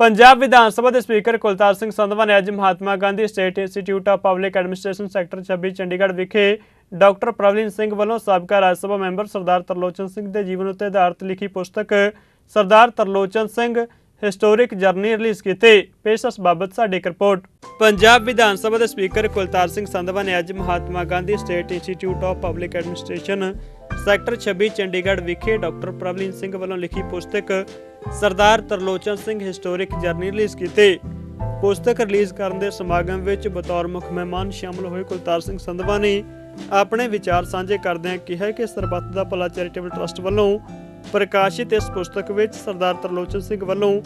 ਪੰਜਾਬ ਵਿਧਾਨ ਸਭਾ ਦੇ ਸਪੀਕਰ ਕੁਲਤਾਰ ਸਿੰਘ ਸੰਧਵਾ ਨੇ ਅੱਜ Mahatma Gandhi State Institute of Public Administration Sector 26 Chandigarh ਵਿਖੇ ਡਾਕਟਰ ਪ੍ਰਵਲੀਨ ਸਿੰਘ ਵੱਲੋਂ ਸਾਬਕਾ ਰਾਜ ਸਭਾ ਮੈਂਬਰ ਸਰਦਾਰ ਤਰਲੋਚਨ ਸਿੰਘ ਦੇ ਜੀਵਨ ਉੱਤੇ ਆਧਾਰਿਤ ਲਿਖੀ ਪੁਸਤਕ Sardar Tarlochan Singh historic journey release ਕੀਤੀ। ਪੇਸ਼ਸ ਬਾਬਤ ਸਾਡੀ ਇੱਕ ਰਿਪੋਰਟ। ਪੰਜਾਬ ਵਿਧਾਨ ਸਭਾ ਦੇ ਸਪੀਕਰ ਕੁਲਤਾਰ ਸਿੰਘ ਸੰਧਵਾ ਨੇ ਅੱਜ Mahatma Gandhi State Institute of Public Administration Sector 26 Chandigarh ਵਿਖੇ ਡਾਕਟਰ ਪ੍ਰਵਲੀਨ ਸਿੰਘ ਵੱਲੋਂ ਲਿਖੀ ਪੁਸਤਕ Sardar Tarlochan Singh historic journey release ਕੀਤੀ। ਪੁਸਤਕ ਰਿਲੀਜ਼ ਕਰਨ ਦੇ ਸਮਾਗਮ ਵਿੱਚ ਬਤੌਰ ਮੁੱਖ ਮਹਿਮਾਨ ਸ਼ਾਮਲ ਹੋਏ ਕੁਲਤਾਰ ਸਿੰਘ ਸੰਧਵਾ ਨੇ ਆਪਣੇ ਵਿਚਾਰ ਸਾਂਝੇ ਕਰਦਿਆਂ ਕਿਹਾ ਕਿ ਸਰਬੱਤ ਦਾ ਭਲਾ ਚੈਰੀਟੇਬਲ ਟਰਸਟ ਵੱਲੋਂ ਪ੍ਰਕਾਸ਼ਿਤ ਇਸ ਪੁਸਤਕ ਵਿੱਚ ਸਰਦਾਰ ਤਰਲੋਚਨ ਸਿੰਘ ਵੱਲੋਂ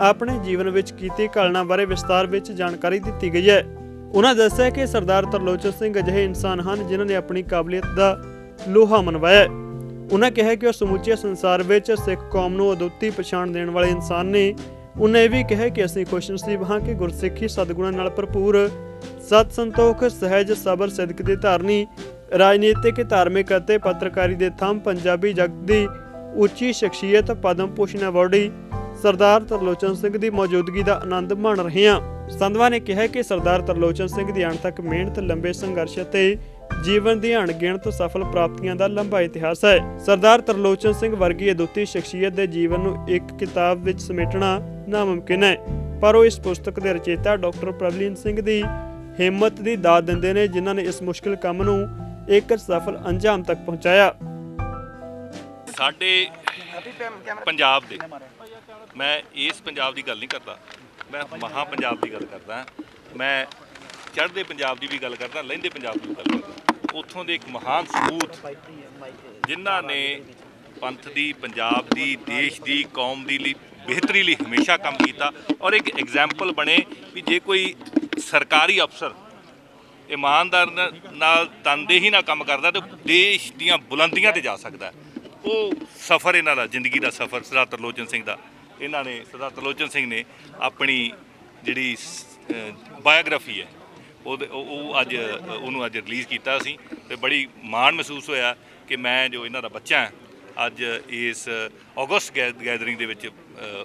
ਆਪਣੇ ਜੀਵਨ ਵਿੱਚ ਕੀਤੀ ਘਟਨਾ ਬਾਰੇ ਵਿਸਤਾਰ ਵਿੱਚ ਜਾਣਕਾਰੀ ਦਿੱਤੀ ਗਈ ਹੈ। ਉਹਨਾਂ ਦੱਸਿਆ ਕਿ ਸਰਦਾਰ ਤਰਲੋਚਨ ਸਿੰਘ ਅਜਿਹੇ ਇਨਸਾਨ ਹਨ ਜਿਨ੍ਹਾਂ ਨੇ ਆਪਣੀ ਕਾਬਲੀਅਤ ਦਾ ਲੋਹਾ ਮਨਵਾਇਆ ਉਹਨਾਂ ਕਿਹਾ ਕਿ ਉਹ ਸਮੁੱਚੇ ਸੰਸਾਰ ਵਿੱਚ ਸਿੱਖ ਕੌਮ ਨੂੰ ਅਦੁੱਤੀ ਪਛਾਣ ਦੇਣ ਵਾਲੇ ਇਨਸਾਨ ਨੇ। ਉਹਨਾਂ ਇਹ ਵੀ ਕਿਹਾ ਕਿ ਅਸੀਂ ਖੁਸ਼ਨਸੀਬ ਹਾਂ ਕਿ ਗੁਰਸਿੱਖੀ ਸਤਿਗੁਣਾਂ ਨਾਲ ਭਰਪੂਰ, ਸਤ ਸੰਤੋਖ, ਸਹਿਜ, ਸਬਰ, ਸਿਦਕ ਦੀ ਧਾਰਨੀ, ਰਾਜਨੀਤਿਕ, ਧਾਰਮਿਕ ਅਤੇ ਪੱਤਰਕਾਰੀ ਦੇ ਥੰਮ ਪੰਜਾਬੀ ਜਗਤ ਦੀ ਉੱਚੀ ਸ਼ਖਸੀਅਤ, ਪਦਮ ਭੂਸ਼ਣ ਅਵਾਰਡੀ ਸਰਦਾਰ ਤਰਲੋਚਨ ਸਿੰਘ ਦੀ ਮੌਜੂਦਗੀ ਦਾ ਆਨੰਦ ਮਾਣ ਰਹੇ ਹਾਂ ਸੰਧਵਾ ਨੇ ਕਿਹਾ ਕਿ ਸਰਦਾਰ ਤਰਲੋਚਨ ਸਿੰਘ ਦੀ ਅਣਥੱਕ ਮਿਹਨਤ, ਲੰਬੇ ਸੰਘਰਸ਼ ਅਤੇ ਜੀਵਨ ਦੀਆਂ ਅਣਗਿਣਤ ਸਫਲ ਪ੍ਰਾਪਤੀਆਂ ਦਾ ਲੰਬਾ ਇਤਿਹਾਸ ਹੈ। ਸਰਦਾਰ ਤਰਲੋਚਨ ਸਿੰਘ ਵਰਗੀ ਅਦੁੱਤੀ ਸ਼ਖਸੀਅਤ ਦੇ ਜੀਵਨ ਨੂੰ ਇੱਕ ਕਿਤਾਬ ਵਿੱਚ ਸਮੇਟਣਾ ਨਾਮੁਮਕਿਨ ਹੈ। ਪਰ ਉਹ ਇਸ ਪੁਸਤਕ ਦੇ ਰਚੇਤਾ ਡਾਕਟਰ ਪ੍ਰਵਲੀਨ ਸਿੰਘ ਦੀ ਹਿੰਮਤ ਦੀ ਦਾਤ ਦਿੰਦੇ ਨੇ, ਜਿਨ੍ਹਾਂ ਨੇ ਇਸ ਮੁਸ਼ਕਲ ਕੰਮ ਨੂੰ ਇੱਕ ਸਫਲ ਅੰਜਾਮ ਤੱਕ ਪਹੁੰਚਾਇਆ। ਸਾਡੇ ਪੰਜਾਬ ਦੇ, ਮੈਂ ਇਸ ਪੰਜਾਬ ਦੀ ਗੱਲ ਨਹੀਂ ਕਰਦਾ। ਮੈਂ ਮਹਾ ਪੰਜਾਬ ਦੀ ਗੱਲ ਕਰਦਾ। ਮੈਂ ਚੜ੍ਹਦੇ ਪੰਜਾਬ ਦੀ ਵੀ ਗੱਲ ਕਰਦਾ ਲਹਿੰਦੇ ਪੰਜਾਬ ਦੀ ਵੀ ਗੱਲ ਕਰਦਾ। ਉੱਥੋਂ ਦੇ ਇੱਕ ਮਹਾਨ ਸਬੂਤ ਜਿਨ੍ਹਾਂ ਨੇ ਪੰਥ ਦੀ, ਪੰਜਾਬ ਦੀ, ਦੇਸ਼ ਦੀ, ਕੌਮ ਦੀ ਲਈ ਬਿਹਤਰੀ ਲਈ ਹਮੇਸ਼ਾ ਕੰਮ ਕੀਤਾ ਔਰ ਇੱਕ ਐਗਜ਼ਾਮਪਲ ਬਣੇ ਵੀ ਜੇ ਕੋਈ ਸਰਕਾਰੀ ਅਫਸਰ ਇਮਾਨਦਾਰ ਨਾਲ ਤਨਦੇਹੀ ਨਾਲ ਕੰਮ ਕਰਦਾ ਤੇ ਦੇਸ਼ ਦੀਆਂ ਬੁਲੰਦੀਆਂ ਤੇ ਜਾ ਸਕਦਾ। ਉਹ ਸਫ਼ਰ ਇਹਨਾਂ ਦਾ, ਜ਼ਿੰਦਗੀ ਦਾ ਸਫ਼ਰ, ਸਰਦਾਰ ਤਰਲੋਚਨ ਸਿੰਘ ਦਾ। ਇਹਨਾਂ ਨੇ, ਸਰਦਾਰ ਤਰਲੋਚਨ ਸਿੰਘ ਨੇ ਆਪਣੀ ਜਿਹੜੀ ਬਾਇਓਗ੍ਰਾਫੀ ਹੈ ਉਹਦੇ- ਉਹ ਅੱਜ, ਉਹਨੂੰ ਅੱਜ ਰਿਲੀਜ਼ ਕੀਤਾ ਸੀ ਤੇ ਬੜੀ ਮਾਣ ਮਹਿਸੂਸ ਹੋਇਆ ਕਿ ਮੈਂ ਜੋ ਇਹਨਾਂ ਦਾ ਬੱਚਾ ਹਾਂ, ਅੱਜ ਇਸ ਅਗਸਤ ਗੈਦਰਿੰਗ ਦੇ ਵਿੱਚ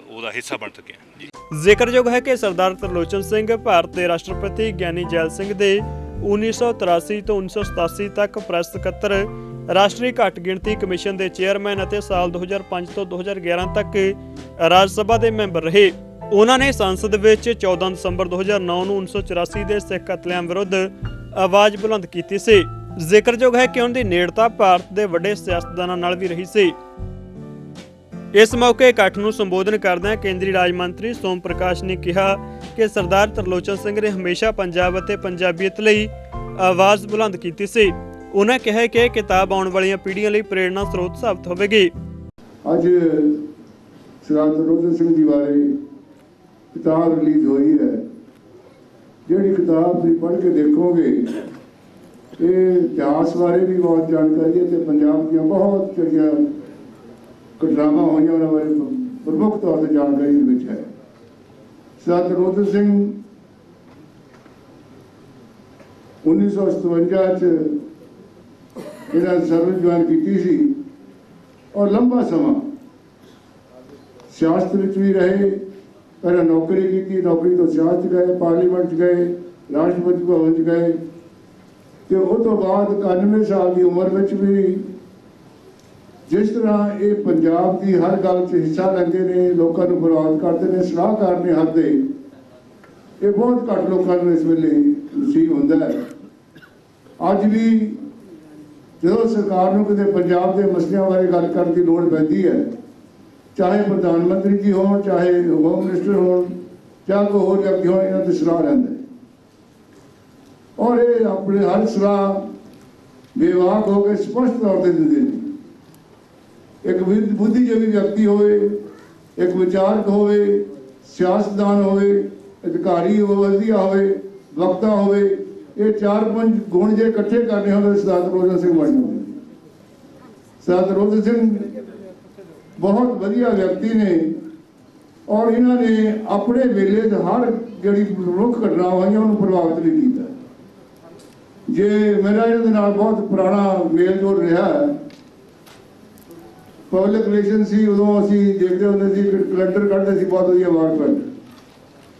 ਉਹਦਾ ਹਿੱਸਾ ਬਣ ਸਕਿਆ। ਜੀ। ਜ਼ਿਕਰਯੋਗ ਹੈ ਕਿ ਸਰਦਾਰ ਤਰਲੋਚਨ ਸਿੰਘ ਭਾਰਤ ਦੇ ਰਾਸ਼ਟਰਪਤੀ ਗਿਆਨੀ ਜੈਲ ਸਿੰਘ ਦੇ 1983 ਤੋਂ 1987 ਤੱਕ ਪ੍ਰੈਸ ਸਕੱਤਰ, ਰਾਸ਼ਟਰੀ ਘੱਟ ਗਿਣਤੀ ਕਮਿਸ਼ਨ ਦੇ ਚੇਅਰਮੈਨ ਅਤੇ ਸਾਲ 2005 ਤੋਂ 2011 ਤੱਕ ਰਾਜ ਸਭਾ ਦੇ ਮੈਂਬਰ ਰਹੇ। ਉਹਨਾਂ ਨੇ ਸੰਸਦ ਵਿੱਚ 14 ਦਸੰਬਰ 2009 ਨੂੰ 1984 ਦੇ ਸਿੱਖ ਕਤਲੇਆਮ ਵਿਰੁੱਧ ਆਵਾਜ਼ ਬੁਲੰਦ ਕੀਤੀ ਸੀ। ਜ਼ਿਕਰਯੋਗ ਹੈ ਕਿ ਉਹਨਾਂ ਦੀ ਨੇੜਤਾ ਭਾਰਤ ਦੇ ਵੱਡੇ ਸਿਆਸਤਦਾਨਾਂ ਨਾਲ ਵੀ ਰਹੀ ਸੀ। ਇਸ ਮੌਕੇ ਇਕੱਠ ਨੂੰ ਸੰਬੋਧਨ ਕਰਦਿਆਂ ਕੇਂਦਰੀ ਰਾਜ ਮੰਤਰੀ ਸੋਮ ਪ੍ਰਕਾਸ਼ ਨੇ ਕਿਹਾ ਕਿ ਸਰਦਾਰ ਤਰਲੋਚਨ ਸਿੰਘ ਨੇ ਹਮੇਸ਼ਾ ਪੰਜਾਬ ਅਤੇ ਪੰਜਾਬੀਅਤ ਲਈ ਆਵਾਜ਼ ਬੁਲੰਦ ਕੀਤੀ ਸੀ। ਉਹਨਾਂ ਕਿਹਾ ਕਿ ਇਹ ਕਿਤਾਬ ਆਉਣ ਵਾਲੀਆਂ ਪੀੜ੍ਹੀਆਂ ਲਈ ਪ੍ਰੇਰਣਾ ਸਰੋਤ ਸਾਬਤ ਹੋਵੇਗੀ। ਅੱਜ ਸਰਦਾਰ ਤਰਲੋਚਨ ਸਿੰਘ ਜੀ ਬਾਰੇ ਕਿਤਾਬ ਰਿਲੀਜ਼ ਹੋਈ ਹੈ। ਜਿਹੜੀ ਕਿਤਾਬ ਤੁਸੀਂ ਪੜ੍ਹ ਕੇ ਦੇਖੋਗੇ, ਇਹ ਇਤਿਹਾਸ ਬਾਰੇ ਵੀ ਬਹੁਤ ਜਾਣਕਾਰੀ ਹੈ ਤੇ ਪੰਜਾਬ ਦੀਆਂ ਬਹੁਤ ਜਿਹੜੀਆਂ ਘਟਨਾਵਾਂ ਹੋਈਆਂ ਉਹਨਾਂ ਬਾਰੇ ਪ੍ਰਮੁੱਖ ਤੌਰ ਤੇ ਜਾਣਕਾਰੀ ਦੇ ਵਿੱਚ ਹੈ। ਸਰਦਾਰ ਤਰਲੋਚਨ ਸਿੰਘ 1957 ਚ ਇਹਨਾਂ ਸਰਵਿਸ ਜੁਆਇਨ ਕੀਤੀ ਸੀ ਔਰ ਲੰਬਾ ਸਮਾਂ ਸਿਆਸਤ ਵਿੱਚ ਵੀ ਰਹੇ। ਪਹਿਲਾਂ ਨੌਕਰੀ ਕੀਤੀ, ਨੌਕਰੀ ਤੋਂ ਸਿਆਸਤ 'ਚ ਗਏ, ਪਾਰਲੀਮੈਂਟ 'ਚ ਗਏ, ਰਾਸ਼ਟਰਪਤੀ ਭਵਨ 'ਚ ਗਏ। ਤੇ ਉਹ ਤੋਂ ਬਾਅਦ 91 ਸਾਲ ਦੀ ਉਮਰ ਵਿੱਚ ਵੀ ਜਿਸ ਤਰ੍ਹਾਂ ਇਹ ਪੰਜਾਬ ਦੀ ਹਰ ਗੱਲ 'ਚ ਹਿੱਸਾ ਲੈਂਦੇ ਨੇ, ਲੋਕਾਂ ਨੂੰ ਬਰਬਾਦ ਕਰਦੇ ਨੇ, ਸਲਾਹਕਾਰ ਨੇ ਹੱਦ ਦੇ, ਇਹ ਬਹੁਤ ਘੱਟ ਲੋਕਾਂ ਨੂੰ ਇਸ ਵੇਲੇ ਨਸੀਬ ਹੁੰਦਾ ਹੈ। ਅੱਜ ਵੀ ਜਦੋਂ ਸਰਕਾਰ ਨੂੰ ਕਿਤੇ ਪੰਜਾਬ ਦੇ ਮਸਲਿਆਂ ਬਾਰੇ ਗੱਲ ਕਰਨ ਦੀ ਲੋੜ ਪੈਂਦੀ ਹੈ ਚਾਹੇ ਪ੍ਰਧਾਨ ਮੰਤਰੀ ਜੀ ਹੋਣ, ਚਾਹੇ ਹੋਮ ਮਿਨਿਸਟਰ ਹੋਣ, ਜਾਂ ਕੋਈ ਹੋਰ ਵਿਅਕਤੀ ਹੋਣ, ਇਹਨਾਂ ਦੀ ਸਲਾਹ ਲੈਂਦੇ ਔਰ ਇਹ ਆਪਣੇ ਹਰ ਸਲਾਹ ਬੇਵਾਕ ਹੋ ਕੇ ਸਪਸ਼ਟ ਤੌਰ ਤੇ ਦਿੰਦੇ ਨੇ। ਇੱਕ ਵਿਦ- ਬੁੱਧੀਜੀਵੀ ਵਿਅਕਤੀ ਹੋਵੇ, ਇੱਕ ਵਿਚਾਰਕ ਹੋਵੇ, ਸਿਆਸਤਦਾਨ ਹੋਵੇ, ਅਧਿਕਾਰੀ ਹੋਵੇ, ਵਧੀਆ ਹੋਵੇ, ਵਕਤਾ ਹੋਵੇ, ਇਹ ਚਾਰ ਪੰਜ ਗੁਣ ਜੇ ਇਕੱਠੇ ਕਰਨੇ ਹੋਣ ਸਰਦਾਰ ਤਰਲੋਚਨ ਸਿੰਘ ਬਣ ਜਾਂਦੇ ਸਰਦਾਰ ਤਰਲੋਚਨ ਸਿੰਘ ਬਹੁਤ ਵਧੀਆ ਵਿਅਕਤੀ ਨੇ ਔਰ ਇਹਨਾਂ ਨੇ ਆਪਣੇ ਵੇਲੇ ਦੇ ਹਰ ਜਿਹੜੀ ਮਨੁੱਖ ਘਟਨਾ ਹੋਈਆਂ ਉਹਨੂੰ ਪ੍ਰਭਾਵਿਤ ਨਹੀਂ ਕੀਤਾ। ਜੇ ਮੇਰਾ ਇਹਨਾਂ ਦੇ ਨਾਲ ਬਹੁਤ ਪੁਰਾਣਾ ਮੇਲ ਜੋਲ ਰਿਹਾ ਹੈ ਪਬਲਿਕ ਰਿਲੇਸ਼ਨ ਸੀ, ਉਦੋਂ ਅਸੀਂ ਦੇਖਦੇ ਹੁੰਦੇ ਸੀ ਕਿ ਕੈਲੰਡਰ ਕੱਢਦੇ ਸੀ, ਬਹੁਤ ਵਧੀਆ ਵਾਰ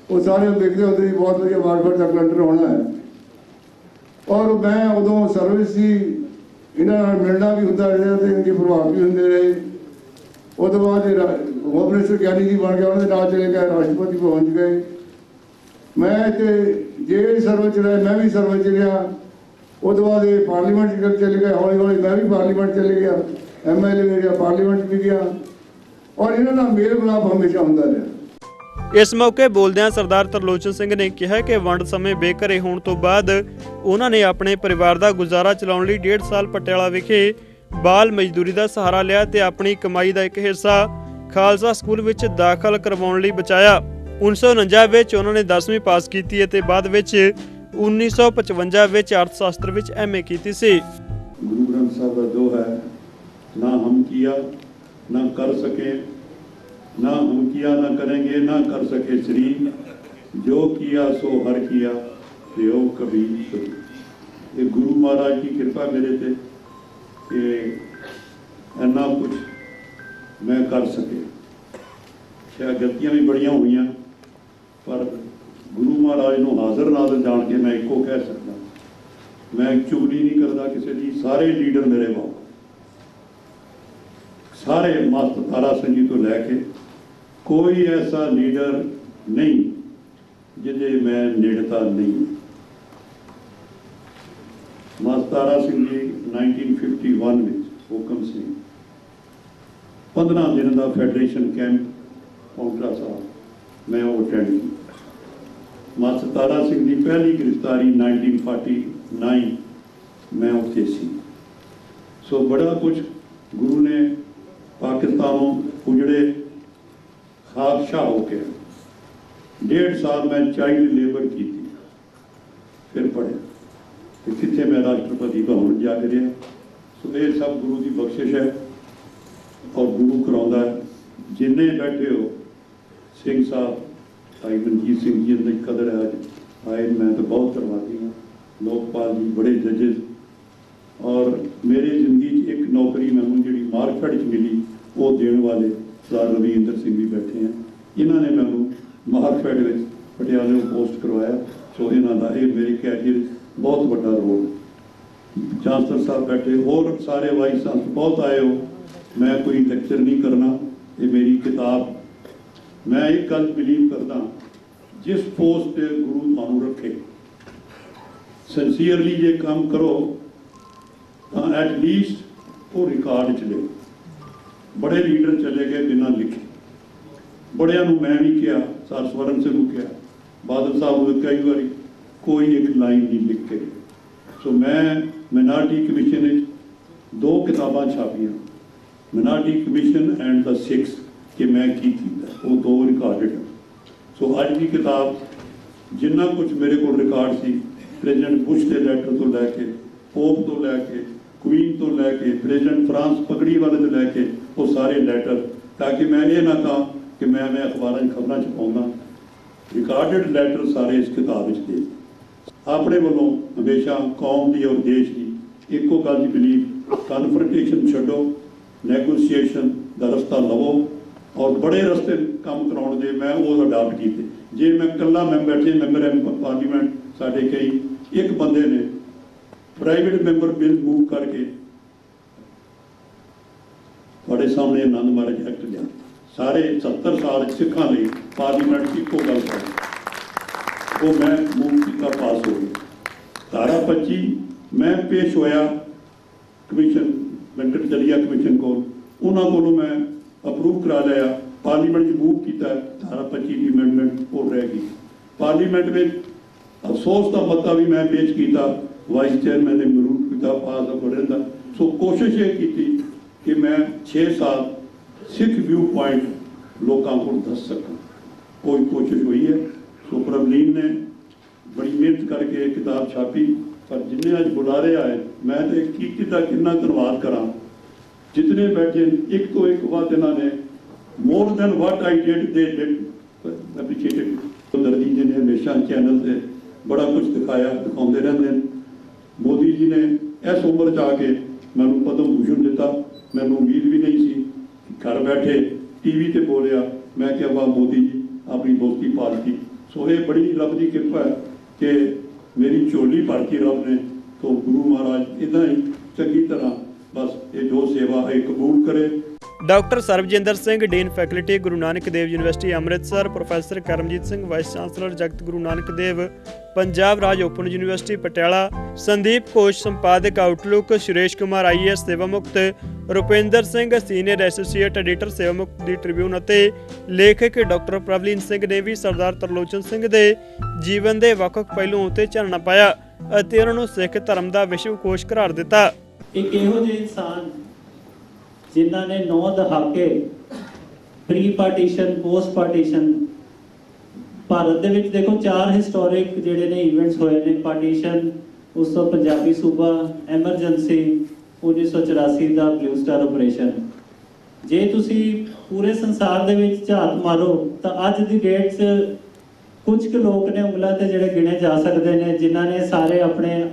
ਉਹ ਸਾਰੇ ਦੇਖਦੇ ਹੁੰਦੇ ਸੀ, ਬਹੁਤ ਵਧੀਆ ਵਾਰਫੇਅਰ ਦਾ ਕਲੰਟਰ ਹੋਣਾ ਹੈ। ਔਰ ਮੈਂ ਉਦੋਂ ਸਰਵਿਸ ਸੀ, ਇਹਨਾਂ ਨਾਲ ਮਿਲਣਾ ਵੀ ਹੁੰਦਾ ਰਿਹਾ ਤੇ ਇਨਕੇ ਪ੍ਰਭਾਵ ਵੀ ਹੁੰਦੇ ਰਹੇ। ਉਹ ਤੋਂ ਬਾਅਦ ਹੋਮ ਮਿਨਿਸਟਰ ਗਿਆਨੀ ਜੀ ਬਣ ਗਿਆ ਉਹਨਾਂ ਦੇ ਨਾਲ ਚਲੇ ਗਏ, ਰਾਸ਼ਟਰਪਤੀ ਭਵਨ 'ਚ ਗਏ। ਮੈਂ ਤੇ ਜੇ ਸਰਵਿਸ 'ਚ ਮੈਂ ਵੀ ਸਰਵਿਸ ਰਿਹਾ ਉਹ ਤੋਂ ਬਾਅਦ ਇਹ ਪਾਰਲੀਮੈਂਟ 'ਚ ਚਲੇ ਗਏ ਹੌਲੀ ਹੌਲੀ ਮੈਂ ਵੀ ਪਾਰਲੀਮੈਂਟ ਚਲੇ ਗਿਆ ਐਮਐਲਏ ਵੀ ਗਿਆ, ਪਾਰਲੀਮੈਂਟ ਵੀ ਗਿਆ। ਔਰ ਇਹਨਾਂ ਨਾਲ ਮੇਲ ਮਿਲਾਪ ਹਮੇਸ਼ਾ ਹੁੰਦਾ ਰਿਹਾ। ਇਸ ਮੌਕੇ ਬੋਲਦਿਆਂ ਸਰਦਾਰ ਤਰਲੋਚਨ ਸਿੰਘ ਨੇ ਕਿਹਾ ਕਿ ਵੰਡ ਸਮੇਂ ਬੇਘਰੇ ਹੋਣ ਤੋਂ ਬਾਅਦ ਉਹਨਾਂ ਨੇ ਆਪਣੇ ਪਰਿਵਾਰ ਦਾ ਗੁਜ਼ਾਰਾ ਚਲਾਉਣ ਲਈ 1.5 ਸਾਲ ਪਟਿਆਲਾ ਵਿਖੇ ਬਾਲ ਮਜ਼ਦੂਰੀ ਦਾ ਸਹਾਰਾ ਲਿਆ ਤੇ ਆਪਣੀ ਕਮਾਈ ਦਾ ਇੱਕ ਹਿੱਸਾ ਖਾਲਸਾ ਸਕੂਲ ਵਿੱਚ ਦਾਖਲ ਕਰਵਾਉਣ ਲਈ ਬਚਾਇਆ। 1949 ਵਿੱਚ ਉਹਨਾਂ ਨੇ 10ਵੀਂ ਪਾਸ ਕੀਤੀ ਅਤੇ ਬਾਅਦ ਵਿੱਚ 1955 ਵਿੱਚ ਅਰਥ ਸ਼ਾਸਤਰ ਵਿੱਚ ਐਮਏ ਕੀਤੀ ਸੀ। ਗੁਰੂ ਗ੍ਰੰਥ ਸਾਹਿਬ ਦਾ ਜੋ ਹੈ, ਨਾ ਹਮ ਕੀਆ, ਨਾ ਕਰ ਸਕੇ, ਨਾ ਹਮ ਕੀਆ ਨਾ ਕਰਾਂਗੇ, ਨਾ ਕਰ ਸਕੇ ਸ੍ਰੀ। ਜੋ ਕੀਆ ਸੋ ਹਰ ਕੀਆ, ਤੇ ਉਹ ਕਬੀ ਇਹ ਗੁਰੂ ਮਹਾਰਾਜ ਦੀ ਕਿਰਪਾ ਮੇਰੇ ਤੇ। ਕਿ ਇੰਨਾ ਕੁਝ ਮੈਂ ਕਰ ਸਕੇ ਸ਼ਾਇਦ ਗਲਤੀਆਂ ਵੀ ਬੜੀਆਂ ਹੋਈਆਂ, ਪਰ ਗੁਰੂ ਮਹਾਰਾਜ ਨੂੰ ਹਾਜ਼ਰ ਨਾਜ਼ਰ ਜਾਣ ਕੇ ਮੈਂ ਇੱਕੋ ਕਹਿ ਸਕਦਾ। ਮੈਂ ਚੁਗਲੀ ਨਹੀਂ ਕਰਦਾ ਕਿਸੇ ਦੀ, ਸਾਰੇ ਲੀਡਰ ਮੇਰੇ ਬਾਪ ਸਾਰੇ ਮਸਤ ਤਾਰਾ ਸਿੰਘ ਜੀ ਤੋਂ ਲੈ ਕੇ ਕੋਈ ਐਸਾ ਲੀਡਰ ਨਹੀਂ ਜਿਹਦੇ ਮੈਂ ਨੇੜਤਾ ਨਹੀਂ। ਮਸਤ ਤਾਰਾ ਸਿੰਘ ਜੀ 1950 1951 ਵਿੱਚ ਹੁਕਮ ਸਿੰਘ 15 ਦਿਨ ਦਾ ਫੈਡਰੇਸ਼ਨ ਕੈਂਪ ਪੌਂਟਾ ਸਾਹਿਬ, ਮੈਂ ਉਹ ਅਟੈਂਡ ਕੀਤਾ। ਮਾਸਟਰ ਤਾਰਾ ਸਿੰਘ ਦੀ ਪਹਿਲੀ ਗ੍ਰਿਫਤਾਰੀ 1949 ਮੈਂ ਉੱਥੇ ਸੀ। ਸੋ ਬੜਾ ਕੁਝ ਗੁਰੂ ਨੇ ਪਾਕਿਸਤਾਨੋਂ ਉਜੜੇ, ਖਾਦਸ਼ਾਹ ਹੋ ਕੇ ਡੇਢ ਸਾਲ ਮੈਂ ਚਾਈਲਡ ਲੇਬਰ ਕੀਤੀ। ਫਿਰ ਪੜਿਆ ਤੇ ਕਿੱਥੇ ਮੈਂ ਰਾਸ਼ਟਰਪਤੀ ਭਵਨ ਜਾ ਕੇ ਰਿਹਾ? ਸੋ ਇਹ ਸਭ ਗੁਰੂ ਦੀ ਬਖਸ਼ਿਸ਼ ਹੈ ਔਰ ਗੁਰੂ ਕਰਾਉਂਦਾ ਹੈ। ਜਿੰਨੇ ਬੈਠੇ ਹੋ, ਸਿੰਘ ਸਾਹਿਬ, ਭਾਈ ਮਨਜੀਤ ਸਿੰਘ ਜੀ ਦੀ ਕਦਰ ਹੈ ਅੱਜ। ਆਏ, ਮੈਂ ਤਾਂ ਬਹੁਤ ਧੰਨਵਾਦੀ ਹਾਂ। ਲੋਕਪਾਲ ਜੀ ਬੜੇ ਜੱਜਸ। ਔਰ ਮੇਰੀ ਜ਼ਿੰਦਗੀ 'ਚ ਇੱਕ ਨੌਕਰੀ ਮੈਨੂੰ ਜਿਹੜੀ ਮਾਰਕੀਟ 'ਚ ਮਿਲੀ, ਉਹ ਦੇਣ ਵਾਲੇ ਸਰਦਾਰ ਰਵਿੰਦਰ ਸਿੰਘ ਵੀ ਬੈਠੇ ਆ। ਇਹਨਾਂ ਨੇ ਮੈਨੂੰ ਮਾਰਕੀਟ ਵਿੱਚ ਪਟਿਆਲੇ ਨੂੰ ਪੋਸਟ ਕਰਵਾਇਆ। ਸੋ ਇਹਨਾਂ ਦਾ ਇਹ ਮੇਰੇ ਕੈਰੀਅਰ ਬਹੁਤ ਵੱਡਾ ਰੋਲ ਚਾਂਸਲਰ ਸਾਹਿਬ ਬੈਠੇ, ਹੋਰ ਸਾਰੇ ਵਾਈਸ ਚਾਂਸਲਰ ਬਹੁਤ ਆਏ ਹੋ। ਮੈਂ ਕੋਈ ਲੈਕਚਰ ਨਹੀਂ ਕਰਨਾ, ਇਹ ਮੇਰੀ ਕਿਤਾਬ। ਮੈਂ ਇੱਕ ਗੱਲ ਬਿਲੀਵ ਕਰਦਾ, ਜਿਸ ਪੋਸਟ ਤੇ ਗੁਰੂ ਤੁਹਾਨੂੰ ਰੱਖੇ। ਸਿੰਸੀਅਰਲੀ ਜੇ ਕੰਮ ਕਰੋ, ਤਾਂ ਐਟ ਲੀਸਟ ਉਹ ਰਿਕਾਰਡ ਚ ਲਿਓ। ਬੜੇ ਲੀਡਰ ਚਲੇ ਗਏ ਬਿਨਾਂ ਲਿਖੇ। ਬੜਿਆਂ ਨੂੰ ਮੈਂ ਵੀ ਕਿਹਾ, ਸਰ ਸਵਰਨ ਸਿੰਘ ਨੂੰ ਕਿਹਾ, ਬਾਦਲ ਸਾਹਿਬ ਨੂੰ ਕਈ ਵਾਰੀ ਕੋਈ ਇੱਕ ਲਾਈਨ ਨਹੀਂ ਲਿਖ ਕੇ। ਸੋ ਮੈਂ ਮਿਨਾਰਟੀ ਕਮਿਸ਼ਨ ਵਿੱਚ ਦੋ ਕਿਤਾਬਾਂ ਛਾਪੀਆਂ। ਮਿਨਾਰਟੀ ਕਮਿਸ਼ਨ ਐਂਡ ਦਾ ਸਿਕਸ ਕਿ ਮੈਂ ਕੀ ਕੀਤਾ, ਉਹ ਦੋ ਰਿਕਾਰਡਡ ਸੋ ਅੱਜ ਦੀ ਕਿਤਾਬ ਜਿੰਨਾ ਕੁਝ ਮੇਰੇ ਕੋਲ ਰਿਕਾਰਡ ਸੀ, ਪ੍ਰੈਜ਼ੀਡੈਂਟ ਬੁਸ਼ ਦੇ ਲੈਟਰ ਤੋਂ ਲੈ ਕੇ, ਪੋਪ ਤੋਂ ਲੈ ਕੇ ਕੁਈਨ ਤੋਂ ਲੈ ਕੇ, ਪ੍ਰੈਜ਼ੀਡੈਂਟ ਫਰਾਂਸ ਪਗੜੀ ਵਾਲੇ ਤੋਂ ਲੈ ਕੇ, ਉਹ ਸਾਰੇ ਲੈਟਰ ਤਾਂ ਕਿ ਮੈਂ ਇਹ ਨਾ ਕਹਾਂ ਕਿ ਮੈਂ ਮੈਂ ਅਖਬਾਰਾਂ 'ਚ ਖਬਰਾਂ 'ਚ ਪਾਉਂਦਾ ਰਿਕਾਰਡਡ ਲੈਟਰ ਸਾਰੇ ਇਸ ਕਿਤਾਬ ਵਿੱਚ ਦੇ। ਆਪਣੇ ਵੱਲੋਂ ਹਮੇਸ਼ਾ ਕੌਮ ਦੀ ਔਰ ਦੇਸ਼ ਦੀ ਇੱਕੋ ਗੱਲ ਦੀ ਬਿਲੀਵ ਕਨਫਰੰਟੇਸ਼ਨ ਛੱਡੋ ਨੈਗੋਸੀਏਸ਼ਨ ਦਾ ਰਸਤਾ ਲਵੋ ਔਰ ਬੜੇ ਰਸਤੇ ਕੰਮ ਕਰਾਉਣ ਦੇ ਮੈਂ ਉਹ ਅਡਾਪਟ ਕੀਤੇ। ਜੇ ਮੈਂ ਇਕੱਲਾ ਮੈਂ ਬੈਠੇ ਮੈਂਬਰ ਪਾਰਲੀਮੈਂਟ ਸਾਡੇ ਕਈ, ਇੱਕ ਬੰਦੇ ਨੇ ਪ੍ਰਾਈਵੇਟ ਮੈਂਬਰ ਬਿੱਲ ਮੂਵ ਕਰਕੇ ਤੁਹਾਡੇ ਸਾਹਮਣੇ ਆਨੰਦ ਮਾਰਜ ਐਕਟ ਲਿਆ। ਸਾਰੇ 70 ਸਾਲ ਸਿੱਖਾਂ ਲਈ ਪਾਰਲੀਮੈਂਟ 'ਚ ਇੱਕੋ ਗੱਲ ਕਰ ਉਹ ਮੈਂ ਮੂਵ ਕੀਤਾ ਪਾਸ ਹੋ ਗਿਆ। ਧਾਰਾ 25 ਮੈਂ ਪੇਸ਼ ਹੋਇਆ ਕਮਿਸ਼ਨ ਵੈਂਕਟ ਚਲੀਆ ਕਮਿਸ਼ਨ ਕੋਲ। ਉਹਨਾਂ ਕੋਲੋਂ ਮੈਂ ਅਪਰੂਵ ਕਰਾ ਲਿਆ। ਪਾਰਲੀਮੈਂਟ 'ਚ ਮੂਵ ਕੀਤਾ। ਧਾਰਾ 25 ਦੀ ਅਮੈਂਡਮੈਂਟ ਉਹ ਰਹਿ ਗਈ। ਪਾਰਲੀਮੈਂਟ ਵਿੱਚ ਅਫਸੋਸ ਦਾ ਮਤਾ ਵੀ ਮੈਂ ਪੇਸ਼ ਕੀਤਾ। ਵਾਈਸ ਚੇਅਰਮੈਨ ਨੇ ਮਰੂਟ ਕੀਤਾ ਪਾਸ ਅਕੋਰਡਨ ਦਾ। ਸੋ ਕੋਸ਼ਿਸ਼ ਇਹ ਕੀਤੀ ਕਿ ਮੈਂ 6 ਸਾਲ ਸਿੱਖ ਵਿਊ ਪੁਆਇੰਟ ਲੋਕਾਂ ਕੋਲ ਦੱਸ ਸਕਾਂ। ਕੋਈ ਕੋਸ਼ਿਸ਼ ਹੋਈ ਹੈ। ਸੋ ਪ੍ਰਬਲੀਨ ਨੇ ਬੜੀ ਮਿਹਨਤ ਕਰਕੇ ਕਿਤਾਬ ਛਾਪੀ। ਪਰ ਜਿੰਨੇ ਅੱਜ ਬੁਲਾਰੇ ਆਏ, ਮੈਂ ਤੇ ਕੀਤੀ ਦਾ ਕਿੰਨਾ ਧੰਨਵਾਦ ਕਰਾਂ। ਜਿਤਨੇ ਬੈਠੇ, ਇੱਕ ਤੋਂ ਇੱਕ ਬਾਤ ਇਹਨਾਂ ਨੇ more than what I did ਦੇ ਡਿਡ ਐਪਰੀਸ਼ੀਏਟਡ ਦਰਜੀ ਜੀ ਨੇ ਹਮੇਸ਼ਾ ਚੈਨਲ ਤੇ ਬੜਾ ਕੁਝ ਦਿਖਾਇਆ, ਦਿਖਾਉਂਦੇ ਰਹਿੰਦੇ ਨੇ। ਮੋਦੀ ਜੀ ਨੇ ਇਸ ਉਮਰ ਚ ਆ ਕੇ ਮੈਨੂੰ ਪਦਮ ਭੂਸ਼ਣ ਦਿੱਤਾ। ਮੈਨੂੰ ਉਮੀਦ ਵੀ ਨਹੀਂ ਸੀ ਘਰ ਬੈਠੇ ਟੀਵੀ ਤੇ ਬੋਲਿਆ। ਮੈਂ ਕਿਹਾ ਵਾ ਮੋਦੀ ਜੀ, ਆਪਣੀ ਦੋਸਤੀ ਪਾਲਤੀ ਸੋ ਇਹ ਬੜੀ ਰੱਬ ਦੀ ਕਿਰਪਾ ਹੈ ਕਿ ਮੇਰੀ ਝੋਲੀ ਭਰਤੀ ਰੱਬ ਨੇ ਤੋਂ ਗੁਰੂ ਮਹਾਰਾਜ ਇਦਾਂ ਹੀ ਚੰਗੀ ਤਰ੍ਹਾਂ ਬਸ ਇਹ ਜੋ ਸੇਵਾ ਹੈ ਕਬੂਲ ਕਰੇ doctor Sarbjinder Singh, dean faculty Guru Nanak Dev university Amritsar, professor Karamjit Singh, vice chancellor Jagat Guru Nanak Dev, Punjab ਰਾਜ ਓਪਨ ਯੂਨੀਵਰਸਿਟੀ, ਪਟਿਆਲਾ, ਸੰਦੀਪ ਕੋਸ਼ ਸੰਪਾਦਕ ਆਊਟਲੁੱਕ ਸੁਰੇਸ਼ ਕੁਮਾਰ ਆਈਐਸ ਸੇਵਾ Rupinder Singh, senior associate editor ਸੇਵਾ ਮੁਕਤ ਦੀ ਟ੍ਰਿਬਿਊਨ ਅਤੇ ਲੇਖਕ ਡਾਕਟਰ ਪ੍ਰਵਲੀਨ ਸਿੰਘ ਨੇ ਵੀ ਸਰਦਾਰ ਤਰਲੋਚਨ ਸਿੰਘ ਦੇ ਜੀਵਨ ਦੇ ਵੱਖ-ਵੱਖ ਪਹਿਲੂਆਂ ਉੱਤੇ ਚਾਨਣਾ ਪਾਇਆ ਅਤੇ ਉਹਨਾਂ ਨੂੰ ਸਿੱਖ ਧਰਮ ਦਾ ਵਿਸ਼ਵ ਕੋਸ਼ ਕਰਾਰ ਦਿੱਤਾ। ਇੱਕ ਇਹੋ ਜਿਹੇ ਇਨਸਾਨ ਜਿਨ੍ਹਾਂ ਨੇ ਨੌ ਦਹਾਕੇ pre partition post partition Bharat ਦੇ ਵਿੱਚ ਦੇਖੋ ਚਾਰ ਹਿਸਟੋਰਿਕ ਜਿਹੜੇ ਨੇ ਇਵੈਂਟਸ ਹੋਏ ਨੇ ਪਾਰਟੀਸ਼ਨ ਉਸ ਤੋਂ ਪੰਜਾਬੀ ਸੂਬਾ ਐਮਰਜੈਂਸੀ 1984 ਦਾ ਬਲੂ ਸਟਾਰ ਆਪਰੇਸ਼ਨ ਜੇ ਤੁਸੀਂ ਪੂਰੇ ਸੰਸਾਰ ਦੇ ਵਿੱਚ ਝਾਤ ਮਾਰੋ, ਤਾਂ ਅੱਜ ਦੀ ਡੇਟ 'ਚ ਕੁਝ ਕੁ ਲੋਕ ਨੇ ਉਂਗਲਾਂ ਤੇ ਜਿਹੜੇ ਗਿਣੇ ਜਾ ਸਕਦੇ ਨੇ, ਜਿਨ੍ਹਾਂ ਨੇ ਸਾਰੇ ਆਪਣੇ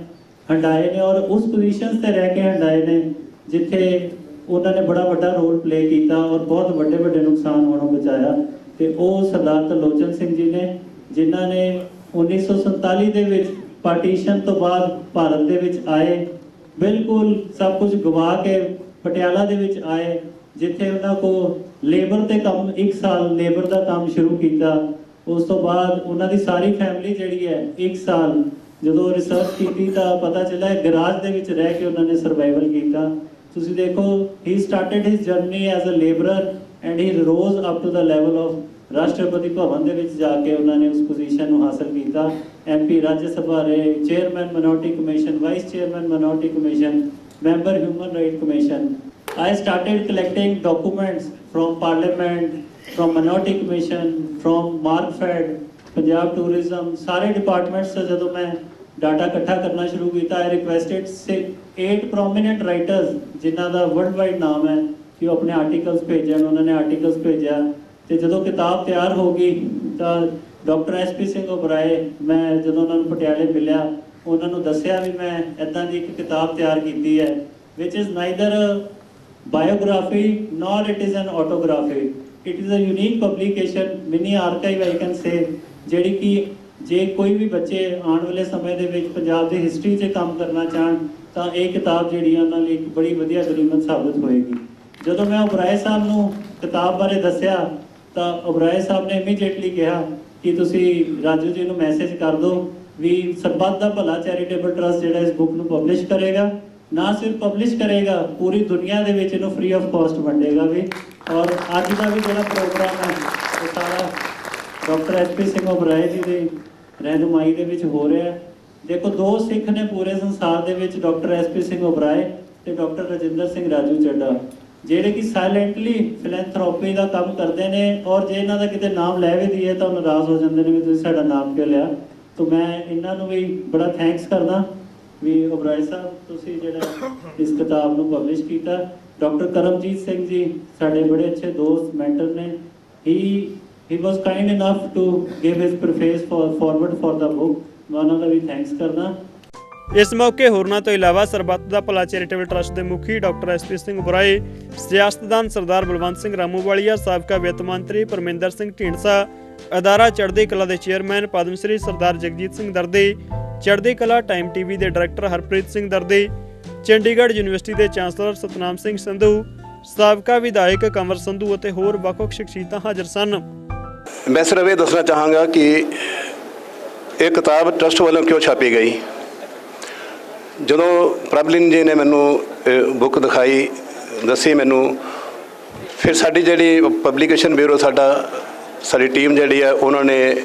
ਹੰਡਾਏ ਨੇ ਔਰ ਉਸ ਪੋਜੀਸ਼ਨਸ ਤੇ ਰਹਿ ਕੇ ਹੰਡਾਏ ਨੇ, ਜਿੱਥੇ ਉਹਨਾਂ ਨੇ ਬੜਾ ਵੱਡਾ ਰੋਲ ਪਲੇ ਕੀਤਾ ਔਰ ਬਹੁਤ ਵੱਡੇ ਵੱਡੇ ਨੁਕਸਾਨ ਹੋਣੋਂ ਬਚਾਇਆ ਤੇ ਉਹ ਸਰਦਾਰ ਤਲੋਚਨ ਸਿੰਘ ਜੀ ਨੇ, ਜਿਨ੍ਹਾਂ ਨੇ 1947 ਦੇ ਵਿੱਚ ਪਾਰਟੀਸ਼ਨ ਤੋਂ ਬਾਅਦ ਭਾਰਤ ਦੇ ਵਿੱਚ ਆਏ, ਬਿਲਕੁਲ ਸਭ ਕੁਝ ਗਵਾ ਕੇ ਪਟਿਆਲਾ ਦੇ ਵਿੱਚ ਆਏ, ਜਿੱਥੇ ਉਹਨਾਂ ਕੋ ਲੇਬਰ ਤੇ ਕੰਮ 1 ਸਾਲ ਲੇਬਰ ਦਾ ਕੰਮ ਸ਼ੁਰੂ ਕੀਤਾ। ਉਸ ਤੋਂ ਬਾਅਦ ਉਹਨਾਂ ਦੀ ਸਾਰੀ ਫੈਮਿਲੀ ਜਿਹੜੀ ਹੈ 1 ਸਾਲ ਜਦੋਂ ਰਿਸਰਚ ਕੀਤੀ ਤਾਂ ਪਤਾ ਚੱਲਿਆ ਗਰਾਜ ਦੇ ਵਿੱਚ ਰਹਿ ਕੇ ਉਹਨਾਂ ਨੇ ਸਰਵਾਈਵਲ ਕੀਤਾ। ਤੁਸੀਂ ਦੇਖੋ he started his journey as a labourer and he rose up to the level of Rashtrapati Bhavan ਦੇ ਵਿੱਚ ਜਾ ਕੇ ਉਹਨਾਂ ਨੇ ਉਸ ਪੋਜੀਸ਼ਨ ਨੂੰ ਹਾਸਲ ਕੀਤਾ। ਐਮਪੀ ਰਾਜ ਸਭਾ ਰਹੇ chairman minority commission vice chairman minority commission member human right commission I started collecting documents from parliament, from minority commission, from markfed, Punjab tourism ਸਾਰੇ ਡਿਪਾਰਟਮੈਂਟਸ ਤੋਂ ਜਦੋਂ ਮੈਂ ਡਾਟਾ ਇਕੱਠਾ ਕਰਨਾ ਸ਼ੁਰੂ ਕੀਤਾ ਆਈ ਰਿਕੁਐਸਟਡ 8 ਪ੍ਰੋਮਿਨੈਂਟ ਰਾਈਟਰਸ ਜਿਨ੍ਹਾਂ ਦਾ ਵਰਲਡ ਵਾਈਡ ਨਾਮ ਹੈ, ਕਿ ਉਹ ਆਪਣੇ ਆਰਟੀਕਲਸ ਭੇਜਣ ਉਹਨਾਂ ਨੇ ਆਰਟੀਕਲਸ ਭੇਜਿਆ। ਤੇ ਜਦੋਂ ਕਿਤਾਬ ਤਿਆਰ ਹੋ ਗਈ, ਤਾਂ ਡਾਕਟਰ ਐਸਪੀ ਸਿੰਘ ਓਬਰਾਏ ਮੈਂ ਜਦੋਂ ਉਹਨਾਂ ਨੂੰ ਪਟਿਆਲੇ ਮਿਲਿਆ, ਉਹਨਾਂ ਨੂੰ ਦੱਸਿਆ ਵੀ ਮੈਂ ਇਦਾਂ ਦੀ ਇੱਕ ਕਿਤਾਬ ਤਿਆਰ ਕੀਤੀ ਹੈ, which is neither a biography nor it is an autography. It is a unique publication, mini archive, i can say, ਜਿਹੜੀ ਕਿ ਜੇ ਕੋਈ ਵੀ ਬੱਚੇ ਆਉਣ ਵਾਲੇ ਸਮੇਂ ਦੇ ਵਿੱਚ ਪੰਜਾਬ ਦੀ ਹਿਸਟਰੀ 'ਚ ਕੰਮ ਕਰਨਾ ਚਾਹਣ ਤਾਂ ਇਹ ਕਿਤਾਬ ਜਿਹੜੀ ਆ ਉਹਨਾਂ ਲਈ ਇੱਕ ਬੜੀ ਵਧੀਆ ਗਰੀਮਤ ਸਾਬਤ ਹੋਏਗੀ। ਜਦੋਂ ਮੈਂ ਉਬਰਾਏ ਸਾਹਿਬ ਨੂੰ ਕਿਤਾਬ ਬਾਰੇ ਦੱਸਿਆ, ਤਾਂ ਉਬਰਾਏ ਸਾਹਿਬ ਨੇ ਇਮੀਡੀਏਟਲੀ ਕਿਹਾ ਕਿ ਤੁਸੀਂ ਰਾਜੂ ਜੀ ਨੂੰ ਮੈਸੇਜ ਕਰ ਦਿਓ ਵੀ ਸਰਬੱਤ ਦਾ ਭਲਾ ਚੈਰੀਟੇਬਲ ਟਰਸਟ ਜਿਹੜਾ ਇਸ ਬੁੱਕ ਨੂੰ ਪਬਲਿਸ਼ ਕਰੇਗਾ। ਨਾ ਸਿਰਫ ਪਬਲਿਸ਼ ਕਰੇਗਾ, ਪੂਰੀ ਦੁਨੀਆ ਦੇ ਵਿੱਚ ਇਹਨੂੰ ਫ੍ਰੀ ਆਫ ਕਾਸਟ ਵੰਡੇਗਾ ਵੀ। ਔਰ ਅੱਜ ਦਾ ਵੀ ਜਿਹੜਾ ਪ੍ਰੋਗਰਾਮ ਹੈ ਉਹ ਸਾਰਾ ਡਾਕਟਰ ਐਸਪੀ ਸਿੰਘ ਓਬਰਾਏ ਜੀ ਦੀ ਰਹਿਨੁਮਾਈ ਦੇ ਵਿੱਚ ਹੋ ਰਿਹਾ। ਹੈ ਦੇਖੋ, ਦੋ ਸਿੱਖ ਨੇ ਪੂਰੇ ਸੰਸਾਰ ਦੇ ਵਿੱਚ ਡਾਕਟਰ ਐਸਪੀ ਸਿੰਘ ਓਬਰਾਏ ਤੇ ਡਾਕਟਰ ਰਜਿੰਦਰ ਸਿੰਘ ਰਾਜੂ ਚੱਡਾ, ਜਿਹੜੇ ਕਿ ਸਾਇਲੈਂਟਲੀ ਫਿਲੈਂਥਰੋਪੀ ਦਾ ਕੰਮ ਕਰਦੇ ਨੇ ਔਰ ਜੇ ਇਹਨਾਂ ਦਾ ਕਿਤੇ ਨਾਮ ਲੈ ਵੀ ਦਈਏ ਤਾਂ ਉਹ ਨਾਰਾਜ਼ ਹੋ ਜਾਂਦੇ ਨੇ ਵੀ ਤੁਸੀਂ ਸਾਡਾ ਨਾਮ ਕਿਉਂ ਲਿਆ। ਤਾਂ ਮੈਂ ਇਹਨਾਂ ਨੂੰ ਵੀ ਬੜਾ ਥੈਂਕਸ ਕਰਦਾ ਵੀ ਓਬਰਾਏ ਸਾਹਿਬ, ਤੁਸੀਂ ਜਿਹੜਾ ਇਸ ਕਿਤਾਬ ਨੂੰ ਪਬਲਿਸ਼ ਕੀਤਾ। ਡਾਕਟਰ ਕਰਮਜੀਤ ਸਿੰਘ ਜੀ, ਸਾਡੇ ਬੜੇ ਅੱਛੇ ਦੋਸਤ ਮੈਂਟਰ ਨੇ। He he was kind enough to give his preface for foreword for the book ਮੈਂ ਉਹਨਾਂ ਦਾ ਵੀ ਥੈਂਕਸ ਕਰਦਾ। ਇਸ ਮੌਕੇ ਹੋਰਨਾਂ ਤੋਂ ਇਲਾਵਾ ਸਰਬੱਤ ਦਾ ਭਲਾ ਚੈਰੀਟੇਬਲ ਟਰਸਟ ਦੇ ਮੁਖੀ ਡਾਕਟਰ ਐਸਪੀ ਸਿੰਘ ਬੁਰਾਏ ਸਿਆਸਤਦਾਨ ਸਰਦਾਰ ਬਲਵੰਤ ਸਿੰਘ ਰਾਮੂਵਾਲੀਆ ਸਾਬਕਾ ਵਿੱਤ ਮੰਤਰੀ ਪਰਮਿੰਦਰ ਸਿੰਘ ਢੀਂਡਸਾ ਅਦਾਰਾ ਚੜ੍ਹਦੀ ਕਲਾ ਦੇ chairman Padma Shri Sardar Jagjit Singh Darde Chardi Kala time TV ਦੇ ਡਾਇਰੈਕਟਰ ਹਰਪ੍ਰੀਤ ਸਿੰਘ ਦਰਦੇ ਚੰਡੀਗੜ੍ਹ ਯੂਨੀਵਰਸਿਟੀ ਦੇ ਚਾਂਸਲਰ ਸਤਨਾਮ ਸਿੰਘ ਸੰਧੂ ਸਾਬਕਾ ਵਿਧਾਇਕ ਕੰਵਰ ਸੰਧੂ ਅਤੇ ਹੋਰ ਵੱਖ-ਵੱਖ ਸ਼ਖਸੀਅਤਾਂ ਹਾਜ਼ਰ ਸਨ। ਮੈਂ ਸਿਰਫ ਇਹ ਦੱਸਣਾ ਚਾਹਾਂਗਾ ਕਿ ਇਹ ਕਿਤਾਬ ਟਰਸਟ ਵੱਲੋਂ ਕਿਉਂ ਛਾਪੀ ਗਈ? ਜਦੋਂ ਪ੍ਰਬਲਿਨ ਜੀ ਨੇ ਮੈਨੂੰ ਬੁੱਕ ਦਿਖਾਈ, ਦੱਸੀ ਮੈਨੂੰ, ਫਿਰ ਸਾਡੀ ਜਿਹੜੀ ਪਬਲੀਕੇਸ਼ਨ ਬਿਊਰੋ ਸਾਡਾ, ਸਾਡੀ ਟੀਮ ਜਿਹੜੀ ਹੈ, ਉਹਨਾਂ ਨੇ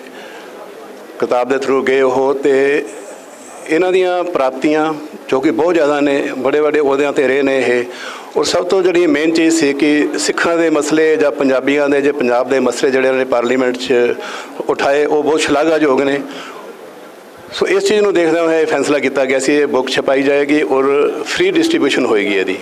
ਕਿਤਾਬ ਦੇ ਥਰੂ ਗਏ ਉਹ ਤੇ ਇਹਨਾਂ ਦੀਆਂ ਪ੍ਰਾਪਤੀਆਂ, ਜੋ ਕਿ ਬਹੁਤ ਜ਼ਿਆਦਾ ਨੇ ਬੜੇ ਬੜੇ ਅਹੁਦਿਆਂ ਤੇ ਰਹੇ ਨੇ ਇਹ। ਔਰ ਸਭ ਤੋਂ ਜਿਹੜੀ ਮੇਨ ਚੀਜ਼ ਸੀ ਕਿ ਸਿੱਖਾਂ ਦੇ ਮਸਲੇ ਜਾਂ ਪੰਜਾਬੀਆਂ ਦੇ, ਜੇ ਪੰਜਾਬ ਦੇ ਮਸਲੇ ਜਿਹੜੇ ਉਹਨਾਂ ਨੇ ਪਾਰਲੀਮੈਂਟ 'ਚ ਉਠਾਏ, ਉਹ ਬਹੁਤ ਸ਼ਲਾਘਾਯੋਗ ਨੇ। ਸੋ ਇਸ ਚੀਜ਼ ਨੂੰ ਦੇਖਦੇ ਹੋਏ ਇਹ ਫੈਸਲਾ ਕੀਤਾ ਗਿਆ ਸੀ, ਇਹ ਬੁੱਕ ਛਪਾਈ ਜਾਏਗੀ ਔਰ ਫ੍ਰੀ ਡਿਸਟ੍ਰੀਬਿਊਸ਼ਨ ਹੋਏਗੀ ਇਹਦੀ।